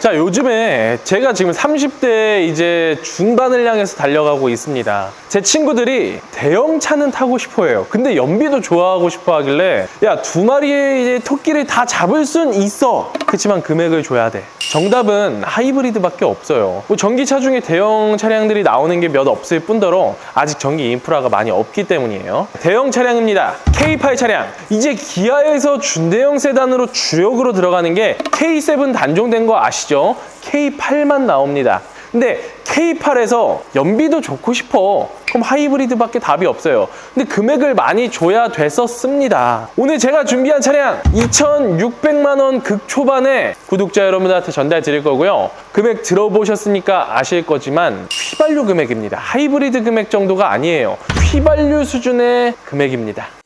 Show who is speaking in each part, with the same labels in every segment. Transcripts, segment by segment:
Speaker 1: 자, 요즘에 제가 지금 30대 이제 중반을 향해서 달려가고 있습니다. 제 친구들이 대형 차는 타고 싶어 해요. 근데 연비도 좋아하고 싶어 하길래 야, 두 마리의 토끼를 다 잡을 순 있어. 그렇지만 금액을 줘야 돼. 정답은 하이브리드밖에 없어요. 뭐 전기차 중에 대형 차량들이 나오는 게 몇 없을 뿐더러 아직 전기 인프라가 많이 없기 때문이에요. 대형 차량입니다. K8 차량. 이제 기아에서 준대형 세단으로 주력으로 들어가는 게 K7 단종된 거 아시죠? K8만 나옵니다. 근데 K8에서 연비도 좋고 싶어. 그럼 하이브리드밖에 답이 없어요. 근데 금액을 많이 줘야 됐었습니다. 오늘 제가 준비한 차량 2,600만 원 극초반에 구독자 여러분들한테 전달 드릴 거고요. 금액 들어보셨으니까 아실 거지만 휘발유 금액입니다. 하이브리드 금액 정도가 아니에요. 휘발유 수준의 금액입니다.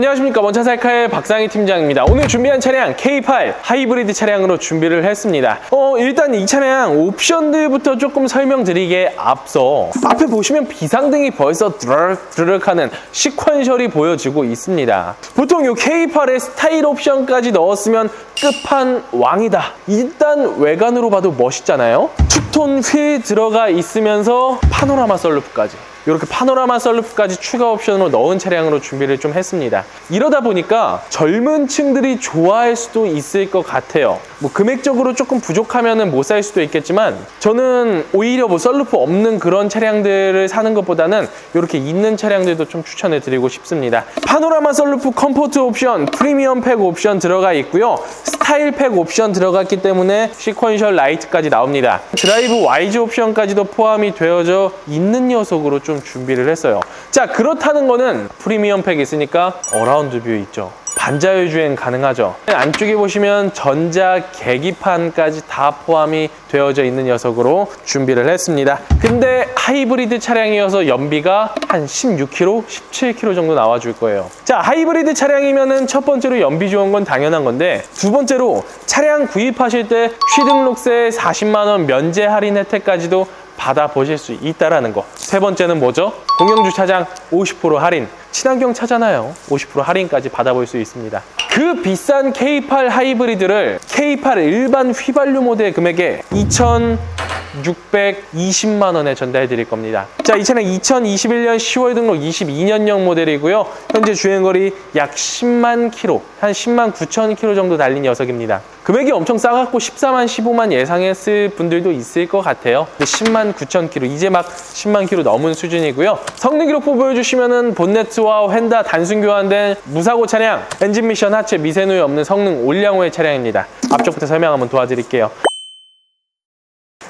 Speaker 1: 안녕하십니까. 원차살카의 박상희 팀장입니다. 오늘 준비한 차량 K8 하이브리드 차량으로 준비를 했습니다. 어 일단 이 차량 옵션들부터 조금 설명드리기에 앞서 앞에 보시면 비상등이 벌써 드르륵 드르륵 하는 시퀀셜이 보여지고 있습니다. 보통 이 K8에 스타일 옵션까지 넣었으면 끝판왕이다. 일단 외관으로 봐도 멋있잖아요. 투톤 휠 들어가 있으면서 파노라마 썰루프까지 이렇게 파노라마 썰루프까지 추가 옵션으로 넣은 차량으로 준비를 좀 했습니다. 이러다 보니까 젊은 층들이 좋아할 수도 있을 것 같아요. 뭐 금액적으로 조금 부족하면 못살 수도 있겠지만 저는 오히려 뭐 썰루프 없는 그런 차량들을 사는 것보다는 이렇게 있는 차량들도 좀 추천해 드리고 싶습니다. 파노라마 썰루프 컴포트 옵션, 프리미엄 팩 옵션 들어가 있고요. 스타일 팩 옵션 들어갔기 때문에 시퀀셜 라이트까지 나옵니다. 드라이브 와이즈 옵션까지도 포함이 되어져 있는 녀석으로 좀 준비를 했어요. 자, 그렇다는 거는 프리미엄 팩 있으니까 어라운드 뷰 있죠. 반자율 주행 가능하죠. 안쪽에 보시면 전자 계기판까지 다 포함이 되어져 있는 녀석으로 준비를 했습니다. 근데 하이브리드 차량이어서 연비가 한 16km, 17km 정도 나와줄 거예요. 자, 하이브리드 차량이면은 첫 번째로 연비 좋은 건 당연한 건데 두 번째로 차량 구입하실 때 취등록세 40만 원 면제 할인 혜택까지도 받아보실 수 있다라는 거. 세 번째는 뭐죠? 공영주차장 50% 할인. 친환경 차잖아요. 50% 할인까지 받아볼 수 있습니다. 그 비싼 K8 하이브리드를 K8 일반 휘발유 모델 금액에 2,620만 원에 전달해 드릴 겁니다. 자, 이 차량 2021년 10월 등록 22년형 모델이고요. 현재 주행 거리 약 10만 킬로, 한 10만 9천 킬로 정도 달린 녀석입니다. 금액이 엄청 싸갖고 14만, 15만 예상했을 분들도 있을 것 같아요. 근데 10만 9천 킬로, 이제 막 10만 킬로 넘은 수준이고요. 성능 기록부 보여주시면은 본네트와 휀다 단순 교환된 무사고 차량, 엔진 미션 하체 미세누이 없는 성능 올량호의 차량입니다. 앞쪽부터 설명 한번 도와드릴게요.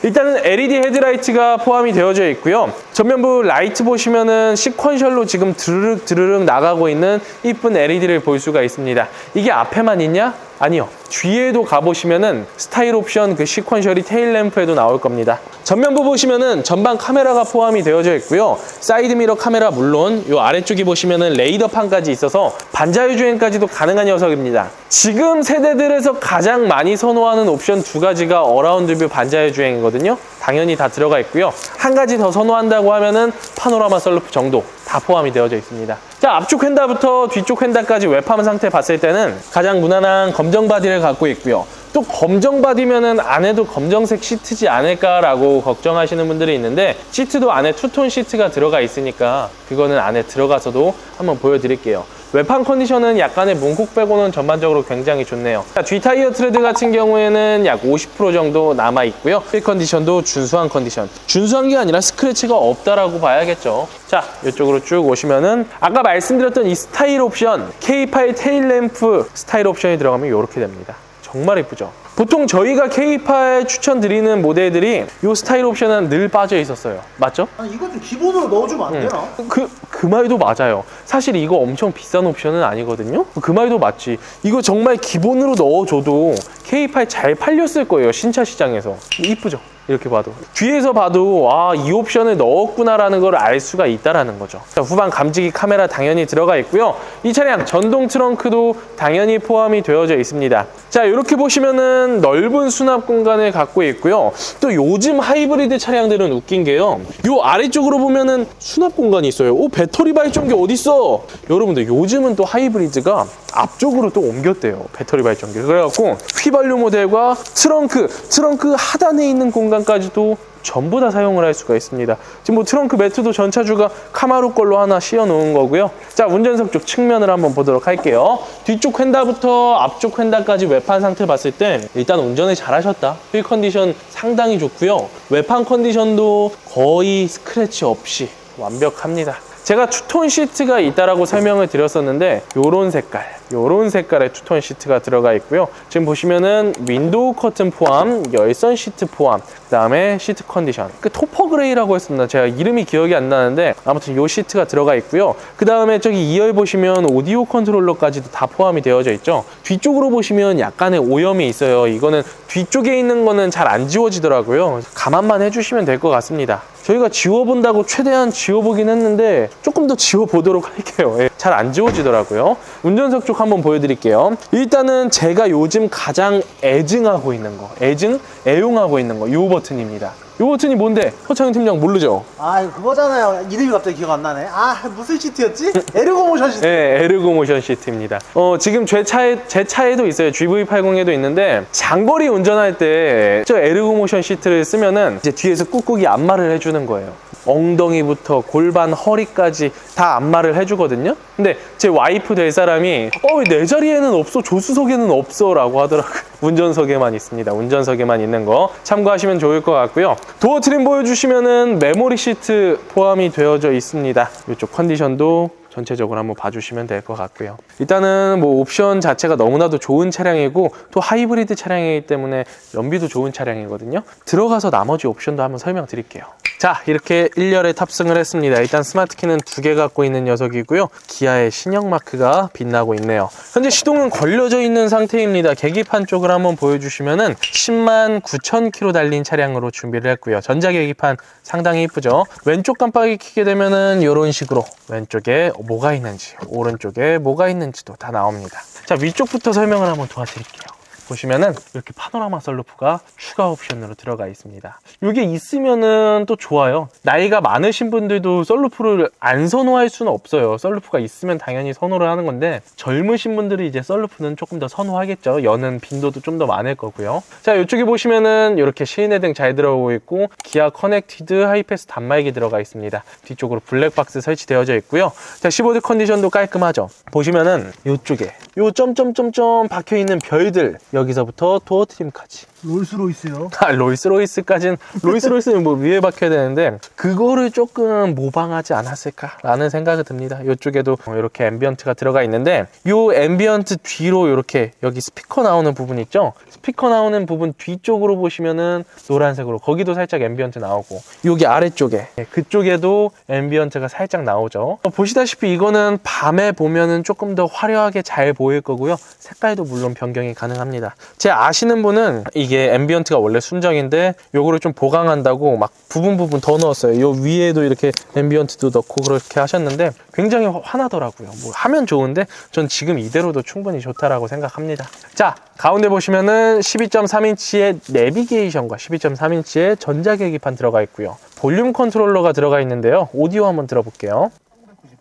Speaker 1: 일단은 LED 헤드라이트가 포함이 되어져 있고요. 전면부 라이트 보시면은 시퀀셜로 지금 드르륵 드르륵 나가고 있는 이쁜 LED를 볼 수가 있습니다. 이게 앞에만 있냐? 아니요. 뒤에도 가보시면은 스타일 옵션 그 시퀀셜이 테일 램프에도 나올 겁니다. 전면부 보시면은 전방 카메라가 포함이 되어져 있고요. 사이드 미러 카메라 물론 요 아래쪽에 보시면은 레이더판까지 있어서 반자율 주행까지도 가능한 녀석입니다. 지금 세대들에서 가장 많이 선호하는 옵션 두 가지가 어라운드 뷰 반자율 주행이거든요. 당연히 다 들어가 있고요. 한 가지 더 선호한다고 하면은 파노라마 썰루프 정도 다 포함이 되어져 있습니다. 자, 앞쪽 휀다부터 뒤쪽 휀다까지 웹함 상태 봤을 때는 가장 무난한 검정 바디를 갖고 있고요. 또 검정 바디면은 안에도 검정색 시트지 않을까라고 걱정하시는 분들이 있는데 시트도 안에 투톤 시트가 들어가 있으니까 그거는 안에 들어가서도 한번 보여드릴게요. 외판 컨디션은 약간의 문콕 빼고는 전반적으로 굉장히 좋네요. 자, 뒤 타이어 트레드 같은 경우에는 약 50% 정도 남아 있고요. 휠 컨디션도 준수한 컨디션. 준수한 게 아니라 스크래치가 없다라고 봐야겠죠. 자, 이쪽으로 쭉 오시면은 아까 말씀드렸던 이 스타일 옵션 K8 테일 램프 스타일 옵션이 들어가면 이렇게 됩니다. 정말 예쁘죠? 보통 저희가 K8 추천드리는 모델들이 이 스타일 옵션은 늘 빠져 있었어요. 맞죠?
Speaker 2: 아니 이거 좀 기본으로 넣어주면 안 되나?
Speaker 1: 그, 그 말도 맞아요. 사실 이거 엄청 비싼 옵션은 아니거든요? 그 말도 맞지. 이거 정말 기본으로 넣어줘도 K8 잘 팔렸을 거예요. 신차 시장에서. 이쁘죠? 이렇게 봐도 뒤에서 봐도 아 이 옵션을 넣었구나라는 걸 알 수가 있다라는 거죠 자, 후방 감지기 카메라 당연히 들어가 있고요 이 차량 전동 트렁크도 당연히 포함이 되어져 있습니다 자 이렇게 보시면은 넓은 수납 공간을 갖고 있고요. 또 요즘 하이브리드 차량들은 웃긴 게요. 요 아래쪽으로 보면은 수납 공간이 있어요. 오 배터리 발전기 어딨어? 여러분들 요즘은 또 하이브리드가 앞쪽으로 또 옮겼대요 배터리 발전기 그래갖고 휘발유 모델과 트렁크 트렁크 하단에 있는 공간까지도 전부 다 사용을 할 수가 있습니다. 지금 뭐 트렁크 매트도 전차주가 카마루 걸로 하나 씌워 놓은 거고요. 자 운전석 쪽 측면을 한번 보도록 할게요. 뒤쪽 휀다부터 앞쪽 휀다까지 외판 상태 봤을 때 일단 운전을 잘하셨다. 휠 컨디션 상당히 좋고요. 외판 컨디션도 거의 스크래치 없이 완벽합니다. 제가 투톤 시트가 있다라고 설명을 드렸었는데 요런 색깔 요런 색깔의 투톤 시트가 들어가 있고요. 지금 보시면은 윈도우 커튼 포함 열선 시트 포함 그 다음에 시트 컨디션. 그 토퍼 그레이라고 했습니다. 제가 이름이 기억이 안 나는데 아무튼 요 시트가 들어가 있고요. 그 다음에 저기 2열 보시면 오디오 컨트롤러까지도 다 포함이 되어져 있죠. 뒤쪽으로 보시면 약간의 오염이 있어요. 이거는 뒤쪽에 있는 거는 잘 안 지워지더라고요. 감안만 해주시면 될 것 같습니다. 저희가 지워본다고 최대한 지워보긴 했는데 조금 더 지워보도록 할게요. 예, 잘안 지워지더라고요. 운전석 쪽 한번 보여드릴게요. 일단은 제가 요즘 가장 애증하고 있는 거, 애증, 애용하고 있는 거, 요 버튼입니다. 요 버튼이 뭔데? 허창현 팀장 모르죠?
Speaker 2: 아 이거 그거잖아요. 이름이 갑자기 기억 안 나네. 아 무슨 시트였지? 에르고 모션 시트.
Speaker 1: 네, 에르고 모션 시트입니다. 어, 지금 제 차에, 제 차에도 있어요. GV80에도 있는데, 장거리 운전할 때, 저 에르고 모션 시트를 쓰면은, 이제 뒤에서 꾹꾹이 안마를 해주는 거예요. 엉덩이부터 골반, 허리까지 다 안마를 해주거든요. 근데 제 와이프 될 사람이, 어, 왜 내 자리에는 없어? 조수석에는 없어? 라고 하더라고요. 운전석에만 있습니다. 운전석에만 있는 거 참고하시면 좋을 것 같고요. 도어 트림 보여주시면은 메모리 시트 포함이 되어져 있습니다. 이쪽 컨디션도 전체적으로 한번 봐주시면 될 것 같고요. 일단은 뭐 옵션 자체가 너무나도 좋은 차량이고 또 하이브리드 차량이기 때문에 연비도 좋은 차량이거든요. 들어가서 나머지 옵션도 한번 설명드릴게요. 자 이렇게 1열에 탑승을 했습니다. 일단 스마트키는 두 개 갖고 있는 녀석이고요. 기아의 신형 마크가 빛나고 있네요. 현재 시동은 걸려져 있는 상태입니다. 계기판 쪽을 한번 보여주시면은 10만 9천 킬로 달린 차량으로 준비를 했고요. 전자 계기판 상당히 이쁘죠. 왼쪽 깜빡이 켜게 되면은 이런 식으로 왼쪽에 뭐가 있는지 오른쪽에 뭐가 있는지도 다 나옵니다. 자 위쪽부터 설명을 한번 도와드릴게요. 보시면은 이렇게 파노라마 썬루프가 추가 옵션으로 들어가 있습니다. 이게 있으면은 또 좋아요. 나이가 많으신 분들도 썬루프를 안 선호할 수는 없어요. 썬루프가 있으면 당연히 선호를 하는 건데 젊으신 분들이 이제 썬루프는 조금 더 선호하겠죠. 여는 빈도도 좀 더 많을 거고요. 자 이쪽에 보시면은 이렇게 실내등 잘 들어오고 있고 기아 커넥티드 하이패스 단말기 들어가 있습니다. 뒤쪽으로 블랙박스 설치되어져 있고요. 자 15드 컨디션도 깔끔하죠. 보시면은 이쪽에 요 점점점점 박혀 있는 별들 여기서부터 도어 트림까지
Speaker 2: 롤스로이스요.
Speaker 1: 아, 롤스로이스까지는 롤스로이스는 뭐 위에 박혀야 되는데 그거를 조금 모방하지 않았을까라는 생각이 듭니다. 이쪽에도 이렇게 앰비언트가 들어가 있는데 이 앰비언트 뒤로 이렇게 여기 스피커 나오는 부분 있죠? 스피커 나오는 부분 뒤쪽으로 보시면은 노란색으로 거기도 살짝 앰비언트 나오고 여기 아래쪽에 네, 그쪽에도 앰비언트가 살짝 나오죠. 어, 보시다시피 이거는 밤에 보면은 조금 더 화려하게 잘 보일 거고요. 색깔도 물론 변경이 가능합니다. 제 아시는 분은 이게 앰비언트가 원래 순정인데 요거를 좀 보강한다고 막 부분 부분 더 넣었어요. 요 위에도 이렇게 앰비언트도 넣고 그렇게 하셨는데 굉장히 화- 화나더라고요. 뭐 하면 좋은데 전 지금 이대로도 충분히 좋다라고 생각합니다. 자 가운데 보시면은 12.3인치의 내비게이션과 12.3인치의 전자계기판 들어가 있고요. 볼륨 컨트롤러가 들어가 있는데요. 오디오 한번 들어볼게요.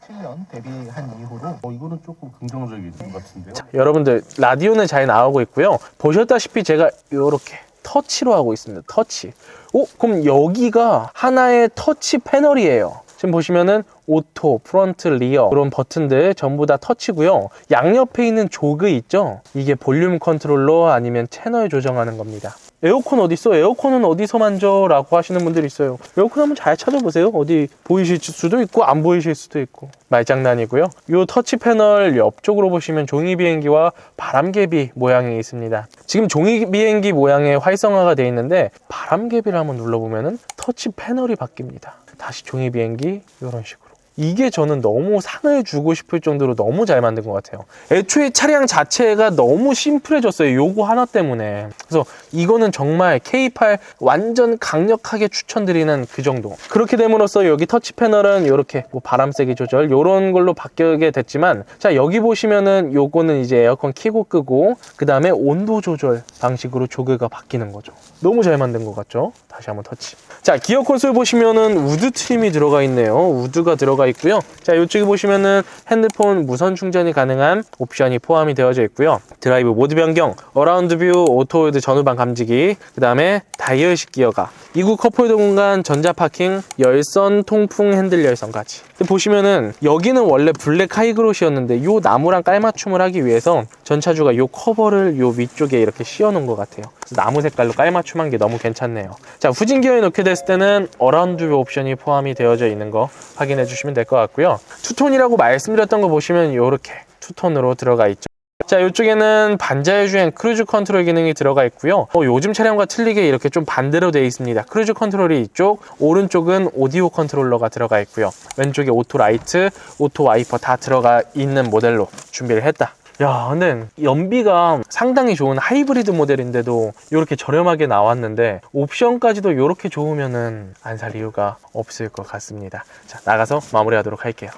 Speaker 3: 1997년 데뷔한 이후로 어, 이거는 조금 긍정적인 것 같은데요.
Speaker 1: 여러분들 라디오는 잘 나오고 있고요. 보셨다시피 제가 이렇게 터치로 하고 있습니다. 터치. 오, 그럼 여기가 하나의 터치 패널이에요. 지금 보시면은 오토, 프런트, 리어 그런 버튼들 전부 다 터치고요. 양옆에 있는 조그 있죠? 이게 볼륨 컨트롤러 아니면 채널 조정하는 겁니다. 에어컨 어디 있어? 에어컨은 어디서 만져? 라고 하시는 분들이 있어요. 에어컨 한번 잘 찾아보세요. 어디 보이실 수도 있고 안 보이실 수도 있고 말장난이고요. 이 터치 패널 옆쪽으로 보시면 종이 비행기와 바람개비 모양이 있습니다. 지금 종이 비행기 모양의 활성화가 되어 있는데 바람개비를 한번 눌러보면은 터치 패널이 바뀝니다. 다시 종이 비행기 이런 식으로. 이게 저는 너무 상을 주고 싶을 정도로 너무 잘 만든 것 같아요. 애초에 차량 자체가 너무 심플해졌어요. 요거 하나 때문에. 그래서 이거는 정말 K8 완전 강력하게 추천드리는 그 정도. 그렇게 됨으로써 여기 터치 패널은 이렇게 뭐 바람 세기 조절 요런 걸로 바뀌게 됐지만 자 여기 보시면은 요거는 이제 에어컨 키고 끄고 그 다음에 온도 조절 방식으로 조그가 바뀌는 거죠. 너무 잘 만든 것 같죠? 다시 한번 터치. 자 기어 콘솔 보시면은 우드 트림이 들어가 있네요. 우드가 들어가 있고요. 자 이쪽에 보시면은 핸드폰 무선 충전이 가능한 옵션이 포함이 되어져 있고요. 드라이브 모드 변경, 어라운드 뷰, 오토홀드 전후방 감지기, 그 다음에 다이얼식 기어가, 이구 컵홀더 공간, 전자 파킹, 열선 통풍 핸들 열선까지. 보시면은 여기는 원래 블랙 하이그로시였는데 요 나무랑 깔맞춤을 하기 위해서 전차주가 요 커버를 요 위쪽에 이렇게 씌워 놓은 것 같아요. 나무 색깔로 깔맞춤한 게 너무 괜찮네요. 자 후진 기어에 놓게 됐을 때는 어라운드 뷰 옵션이 포함이 되어져 있는 거 확인해 주시면 될 것 같고요. 투톤이라고 말씀드렸던 거 보시면 요렇게 투톤으로 들어가 있죠. 자, 이쪽에는 반자율 주행 크루즈 컨트롤 기능이 들어가 있고요. 어, 요즘 차량과 틀리게 이렇게 좀 반대로 되어 있습니다. 크루즈 컨트롤이 이쪽, 오른쪽은 오디오 컨트롤러가 들어가 있고요. 왼쪽에 오토 라이트, 오토 와이퍼 다 들어가 있는 모델로 준비를 했다. 야, 근데 연비가 상당히 좋은 하이브리드 모델인데도 이렇게 저렴하게 나왔는데 옵션까지도 이렇게 좋으면은 안 살 이유가 없을 것 같습니다. 자, 나가서 마무리하도록 할게요.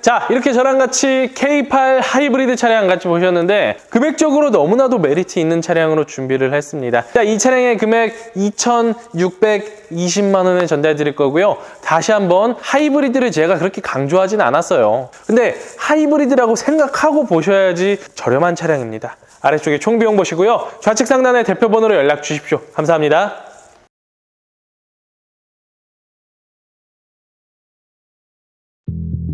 Speaker 1: 자 이렇게 저랑 같이 K8 하이브리드 차량 같이 보셨는데 금액적으로 너무나도 메리트 있는 차량으로 준비를 했습니다. 자 이 차량의 금액 2,620만 원에 전달 드릴 거고요. 다시 한번 하이브리드를 제가 그렇게 강조하진 않았어요. 근데 하이브리드라고 생각하고 보셔야지 저렴한 차량입니다. 아래쪽에 총비용 보시고요. 좌측 상단에 대표 번호로 연락 주십시오. 감사합니다